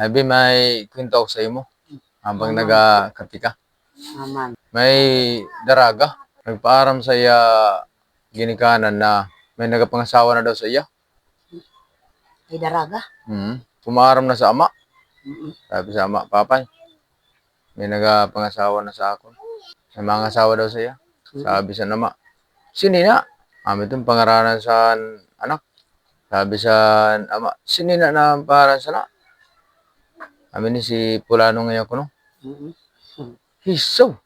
Abi, may kwento ako sa imo. Habang nagakapi ka. Aman. May daraga. Nagpaaram sa iya ginikanan na may nagapangasawa na daw sa iya. Ay daraga. Hmm. Pumaram na sa ama. Mm-mm. Sabi sa ama, papay, may nagapangasawa na sa ako. May mga asawa daw sa iya. Sabi sa nama, sinina. Amin itong pangaranan sa anak. Sabi sa ama, sinina na pangaran sa na. Amin si Pulano ngayon ko no. Mm-mm. Hiso.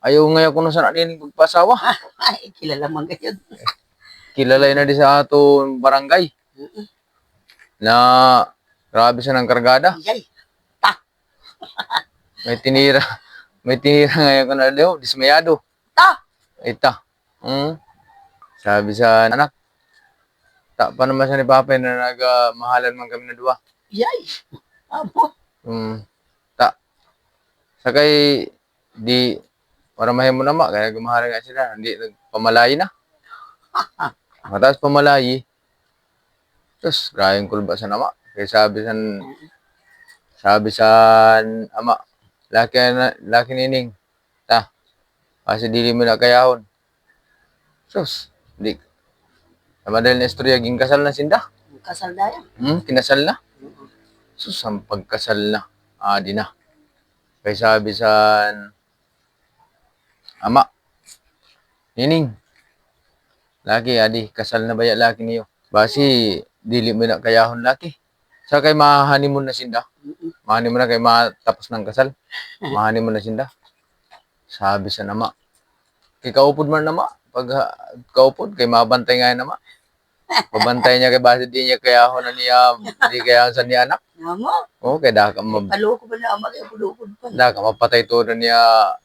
Ayaw ngayon ko no sa nanin pagpasawa. Ay, kilala man kayo. Kilalay na di sa aton barangay. Mm-mm. Na grabe siya ng kargada. Yay. May tinira. May tinira ngayon ko na daw. Dismayado. Ta! Ita. Hmm. Sabi sa anak. Ta pa naman siya ni Papa na nagmahalan man kami na dua. Yay. Amo. Hmm. Ta. Sakay di para mahimo na ma kaya gumahalan nga sila. Hindi nagpamalayi na. Matas pamalayi. Terus rayong kulba sa nama. Kaya sabi sa sabi sa ama laki na laki nining ta kasi dili mo na kayahon sus di sa madal na istorya ging kasal na sinda Kasal daya. hmm kinasal na sus ang pagkasal na adi na kaya sabi sa ama nining laki adi kasal na baya laki niyo basi dili mo na kayahon laki sa kay mahanimun na sinda Mm-mm. Mahani mo na kay matapos ng kasal. Mahani mo na sinda. Sabi sa nama. Kay kaupod man nama. Pag kaupod, kay mabantay nga nama. Pabantay niya kay base di niya kaya ako na niya, di kaya sa niya anak. Amo. Oo, kay daka, mab, Paloko ba na ama kaya pulukod pa. daka mapatay to na niya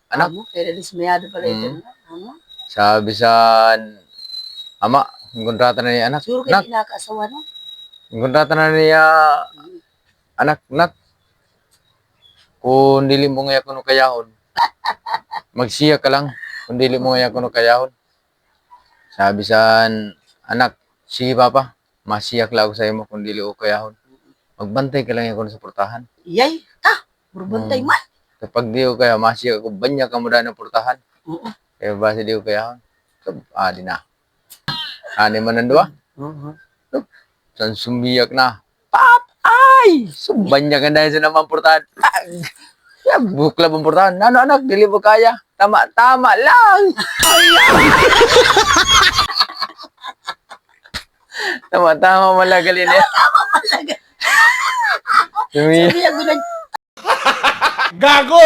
anak. Amo. Kaya dismayado pala ito. Mm. Amo. Sabi sa ama, kontrata na niya anak. Nak, kayo kinakasawa no? kontrata na niya anak, nak. Kung dili mo nga kuno kayahon, magsiya ka lang. Kung dili mo nga kuno kayahon. Sabi sa anak, sige papa, masiyak lang ako sa imo kung dili ko kayahon. Magbantay ka lang ako sa portahan. Yay. Ta. Burbantay Mm. man. Kapag di ko kaya, masiyak ako, banya ka mo ng portahan. Oo. Kaya base di ko. So, ah, di na. Ani man nandua, Oo. san sumiyak na. Pap! Ay! Banya ka dahil sa naman portahan. Ah, ya, bukla ang portahan. Ano anak, dili mo kaya. Tama, tama lang. tama, tama malagalin eh. Talaga. Sumiyak. Sabi ako na Gago!